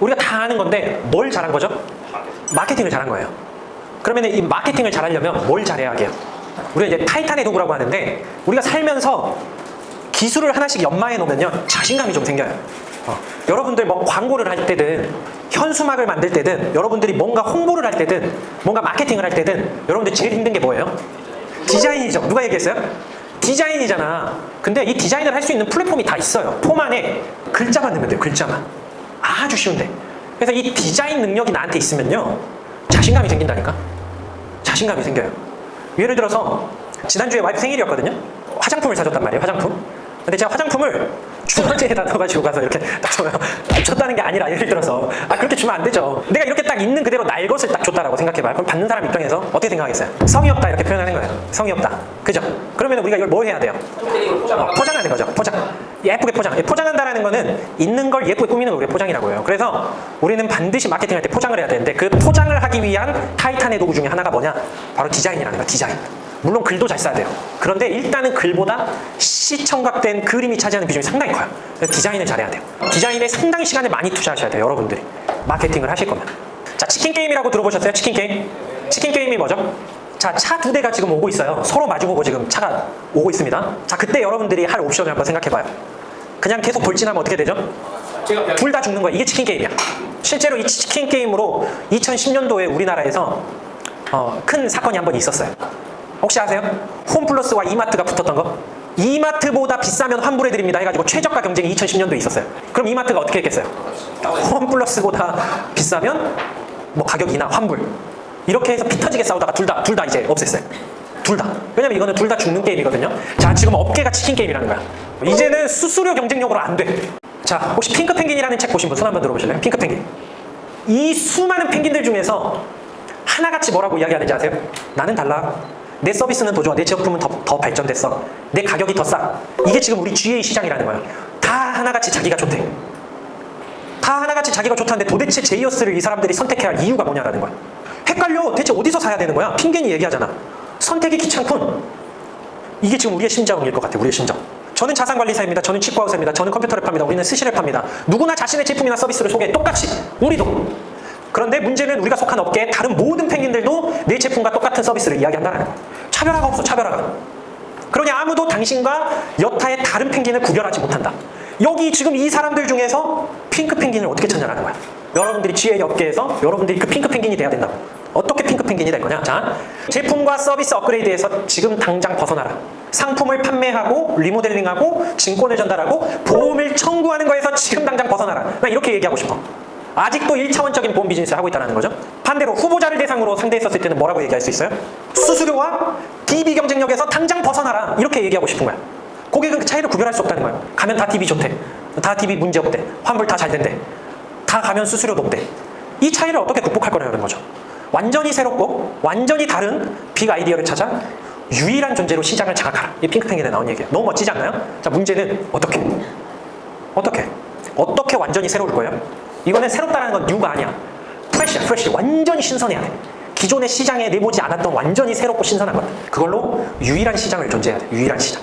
우리가 다 아는 건데 뭘 잘한 거죠? 마케팅을 잘한 거예요. 그러면 이 마케팅을 잘하려면 뭘 잘해야 해요? 우리가 이제 타이탄의 도구라고 하는데 우리가 살면서 기술을 하나씩 연마해 놓으면요 자신감이 좀 생겨요. 어, 여러분들 뭐 광고를 할 때든 현수막을 만들 때든 여러분들이 뭔가 홍보를 할 때든 뭔가 마케팅을 할 때든 여러분들 제일 힘든 게 뭐예요? 디자인이죠. 누가 얘기했어요? 디자인이잖아. 근데 이 디자인을 할 수 있는 플랫폼이 다 있어요. 폼 안에 글자만 넣으면 돼요. 글자만. 아주 쉬운데. 그래서 이 디자인 능력이 나한테 있으면요. 자신감이 생긴다니까. 자신감이 생겨요. 예를 들어서 지난주에 와이프 생일이었거든요. 화장품을 사줬단 말이에요. 화장품. 근데 제가 화장품을 주머니에다 넣어가지고 가서 이렇게 딱 줘요. 줬다는 게 아니라 예를 들어서 아 그렇게 주면 안 되죠. 내가 이렇게 딱 있는 그대로 날 것을 딱 줬다라고 생각해봐요. 그럼 받는 사람 입장에서 어떻게 생각하겠어요? 성의 없다 이렇게 표현하는 거예요. 성의 없다. 그죠? 그러면 우리가 이걸 뭘 해야 돼요? 어, 포장하는 거죠. 포장. 예쁘게 포장. 예, 포장한다라는 거는 있는 걸 예쁘게 꾸미는 걸 우리가 포장이라고 해요. 그래서 우리는 반드시 마케팅할 때 포장을 해야 되는데 그 포장을 하기 위한 타이탄의 도구 중에 하나가 뭐냐? 바로 디자인이라는 거야. 디자인. 물론 글도 잘 써야 돼요. 그런데 일단은 글보다 시청각된 그림이 차지하는 비중이 상당히 커요. 그래서 디자인을 잘해야 돼요. 디자인에 상당히 시간을 많이 투자하셔야 돼요. 여러분들이. 마케팅을 하실 거면. 자, 치킨 게임이라고 들어보셨어요? 치킨 게임? 치킨 게임이 뭐죠? 자, 차 두 대가 지금 오고 있어요. 서로 마주보고 지금 차가 오고 있습니다. 자, 그때 여러분들이 할 옵션을 한번 생각해봐요. 그냥 계속 돌진하면 어떻게 되죠? 둘 다 죽는 거야. 이게 치킨 게임이야. 실제로 이 치킨 게임으로 2010년도에 우리나라에서 어, 큰 사건이 한 번 있었어요. 혹시 아세요? 홈플러스와 이마트가 붙었던 거? 이마트보다 비싸면 환불해드립니다 해가지고 최저가 경쟁이 2010년도에 있었어요. 그럼 이마트가 어떻게 했겠어요? 홈플러스보다 비싸면 뭐 가격 이나 환불 이렇게 해서 피 터지게 싸우다가 둘 다 둘 다 이제 없앴어요. 둘 다. 왜냐면 이거는 둘 다 죽는 게임이거든요. 자, 지금 업계가 치킨 게임이라는 거야. 이제는 수수료 경쟁력으로 안 돼. 자, 혹시 핑크 펭귄이라는 책 보신 분 손 한번 들어보실래요? 핑크 펭귄. 이 수많은 펭귄들 중에서 하나같이 뭐라고 이야기하는지 아세요? 나는 달라. 내 서비스는 더 좋아. 내 제품은 더, 더 발전됐어. 내 가격이 더 싸. 이게 지금 우리 GA 시장이라는 거야. 다 하나같이 자기가 좋대. 다 하나같이 자기가 좋다는데 도대체 제이어스를 이 사람들이 선택해야 할 이유가 뭐냐라는 거야. 헷갈려. 대체 어디서 사야 되는 거야? 핑계니 얘기하잖아. 선택이 귀찮군. 이게 지금 우리의 심정일 것 같아. 우리의 심정. 저는 자산관리사입니다. 저는 치과 의사입니다. 저는 컴퓨터를 팝니다. 우리는 스시를 팝니다. 누구나 자신의 제품이나 서비스를 소개해. 똑같이. 우리도. 그런데 문제는 우리가 속한 업계의 다른 모든 펭귄들도 내 제품과 똑같은 서비스를 이야기한다는 거야. 차별화가 없어. 차별화가. 그러니 아무도 당신과 여타의 다른 펭귄을 구별하지 못한다. 여기 지금 이 사람들 중에서 핑크 펭귄을 어떻게 찾냐라는 거야. 여러분들이 GA 업계에서 여러분들이 그 핑크 펭귄이 돼야 된다고. 어떻게 핑크 펭귄이 될 거냐? 자, 제품과 서비스 업그레이드에서 지금 당장 벗어나라. 상품을 판매하고 리모델링하고 증권을 전달하고 보험을 청구하는 거에서 지금 당장 벗어나라. 나 이렇게 얘기하고 싶어. 아직도 1차원적인 보험 비즈니스를 하고 있다는 거죠. 반대로 후보자를 대상으로 상대했었을 때는 뭐라고 얘기할 수 있어요? 수수료와 DB 경쟁력에서 당장 벗어나라. 이렇게 얘기하고 싶은 거야. 고객은 그 차이를 구별할 수 없다는 거야. 가면 다 DB 좋대. 다 DB 문제 없대. 환불 다 잘 된대. 다 가면 수수료도 없대. 이 차이를 어떻게 극복할 거냐는 거죠. 완전히 새롭고 완전히 다른 빅 아이디어를 찾아 유일한 존재로 시장을 장악하라. 이 핑크펭귄에 나온 얘기예요. 너무 멋지지 않나요? 자, 문제는 어떻게? 어떻게? 어떻게 완전히 새로울 거예요? 이거는 새롭다는 건 뉴가 아니야. 프레시야, 프레시. 완전히 신선해야 돼. 기존의 시장에 내보지 않았던 완전히 새롭고 신선한 것. 그걸로 유일한 시장을 존재해야 돼. 유일한 시장.